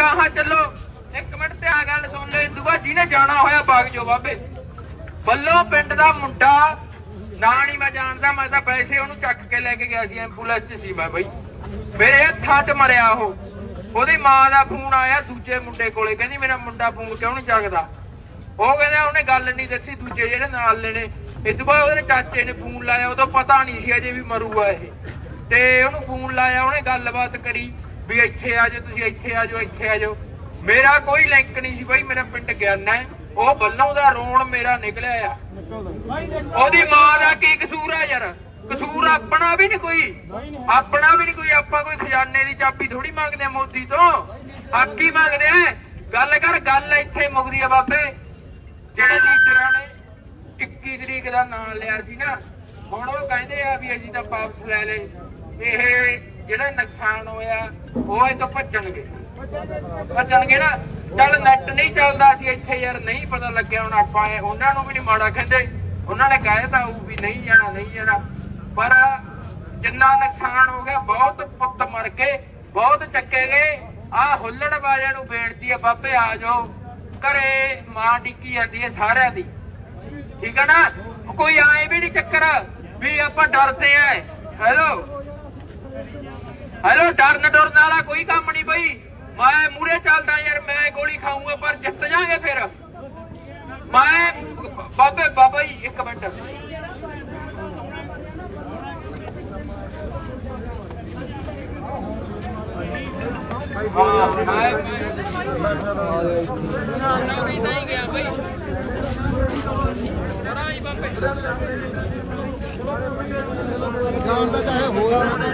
ਗਾਹਾਂ ਚੱਲੋ। ਇੱਕ ਮਿੰਟ ਤੇ ਆ ਸੁਣ ਲੈ ਦੁਆ ਜਿਹਨੇ ਜਾਣਾ ਹੋਇਆ ਬਾਗ ਜੋ ਬਾਬੇ। ਬੱਲੋ ਪਿੰਡ ਦਾ ਮੁੰਡਾ, ਨਾ ਨਹੀਂ ਮੈਂ ਜਾਣਦਾ, ਮੈਂ ਤਾਂ ਪੈਸੇ ਉਹਨੂੰ ਚੱਕ ਕੇ ਲੈ ਕੇ ਗਿਆ ਸੀ ਐਂਬੂਲੈਂਸ 'ਚ ਸੀ ਮੈਂ ਬਈ। ਮੇਰੇ ਹੱਥਾਂ 'ਚ ਮਰਿਆ ਉਹ। ਉਹਦੀ ਮਾਂ ਦਾ ਫੋਨ ਆਇਆ ਦੂਜੇ ਮੁੰਡੇ ਕੋਲੇ, ਕਹਿੰਦੀ ਮੇਰਾ ਮੁੰਡਾ ਫੋਨ ਕਿਉਂ ਨਹੀਂ ਚੱਕਦਾ? ਉਹ ਕਹਿੰਦਾ ਉਹਨੇ ਗੱਲ ਨਹੀਂ ਦੱਸੀ, ਦੂਜੇ ਜਿਹੜੇ ਨਾਲ ਲੈਣੇ ਇਸ ਤੋਂ ਬਾਅਦ ਉਹਦੇ ਚਾਚੇ ਨੇ ਫੋਨ ਲਾਇਆ, ਉਦੋਂ ਪਤਾ ਨਹੀਂ ਸੀ ਅਜੇ ਵੀ ਮਰੂਗਾ ਇਹ। ਤੇ ਉਹਨੂੰ ਫੋਨ ਲਾਇਆ, ਉਹਨੇ ਗੱਲਬਾਤ ਕਰੀ। ਵੀ ਇੱਥੇ ਆ ਜਾਓ, ਤੁਸੀਂ ਇੱਥੇ ਆ ਜਾਓ, ਇੱਥੇ ਆ ਜਾਓ। ਮੇਰਾ ਕੋਈ ਲਿੰਕ ਨਹੀਂ ਸੀ ਬਾਈ, ਮੇਰਾ ਪਿੰਡ ਗਿਆਨਾ ਹੈ। ਉਹ ਬੱਲੋਂ ਦਾ ਰੋਣ ਮੇਰਾ ਨਿਕਲਿਆ ਆ। ਉਹਦੀ ਮਾਂ ਦਾ ਕੀ ਕਸੂਰ ਆ ਯਾਰ? ਕਸੂਰ ਆਪਣਾ ਵੀ ਨਹੀਂ ਕੋਈ। ਆਪਣਾ ਵੀ ਨਹੀਂ ਕੋਈ, ਆਪਾਂ ਕੋਈ ਖਜ਼ਾਨੇ ਦੀ ਚਾਬੀ ਥੋੜੀ ਮੰਗਦੇ ਆ ਮੋਦੀ ਤੋਂ। ਹੱਕ ਹੀ ਮੰਗਦੇ ਆ? ਗੱਲ ਕਰ, ਗੱਲ ਇੱਥੇ ਮੁਕਦੀ ਆ ਬਾਬੇ। ਜਿਹੜੇ ਲੀਡਰਾਂ ਨੇ 21 ਤਰੀਕ ਦਾ ਨਾਂ ਲਿਆ ਸੀ ਨਾ, ਹੁਣ ਉਹ ਕਹਿੰਦੇ ਆ ਵੀ ਅਸੀਂ ਤਾਂ ਵਾਪਸ ਲੈ ਲਏ। ਇਹ ਜਿਹੜਾ ਨੁਕਸਾਨ ਹੋਇਆ, ਉਹ ਇਹ ਤੋਂ ਭੱਜਣਗੇ। ਭੱਜਣਗੇ ਨਾ। ਚੱਲ ਨੈਟ ਨਹੀਂ ਚੱਲਦਾ ਸੀ ਇੱਥੇ ਯਾਰ, ਨਹੀਂ ਪਤਾ ਲੱਗਿਆ ਹੁਣ ਆਪਾਂ ਉਹਨਾਂ ਨੂੰ ਵੀ ਨਹੀਂ ਮਾੜਾ ਕਹਿੰਦੇ। ਉਹਨਾਂ ਨੇ ਕਹਿ ਤਾਂ ਉਹ ਵੀ ਨਹੀਂ ਜਾਣਾ ਨਹੀਂ ਜਾਣਾ। ਪਰ ਜਿੰਨਾ ਨੁਕਸਾਨ ਹੋ ਗਿਆ, ਬਹੁਤ ਪੁੱਤ ਮਰ ਗਏ ਬਹੁਤ ਚੱਕੇ ਗਏ। ਆ ਹੁੱਲਣ ਵਾਲਿਆਂ ਨੂੰ ਬੇਨਤੀ ਆ, ਬਾਬੇ ਆ ਜਾਓ। ਘਰੇ ਮਾਂ ਡਿੱਕੀ ਜਾਂਦੀ ਹੈ ਸਾਰਿਆਂ ਦੀ। ਠੀਕ ਹੈ ਨਾ? ਕੋਈ ਆਏ ਵੀ ਨਹੀਂ ਚੱਕਰ ਵੀ ਆਪਾਂ ਡਰਦੇ ਆ। ਹੈਲੋ ਹੈਲੋ, ਡਰਨ ਡਰਨ ਵਾਲਾ ਕੋਈ ਕੰਮ ਨਹੀਂ ਬਈ। ਮੈਂ ਮੂਰੇ ਚੱਲਦਾ ਯਾਰ, ਮੈਂ ਗੋਲੀ ਖਾਊਂਗਾ, ਪਰ ਜਿੱਤ ਜਾਾਂਗੇ ਫਿਰ। ਮੈਂ, ਬਾਬੇ, ਬਾਬਾ ਜੀ, ਇੱਕ ਮਿੰਟ। ਹਾਂ ਚਾਹੇ ਹੋਇਆ ਬੜਾ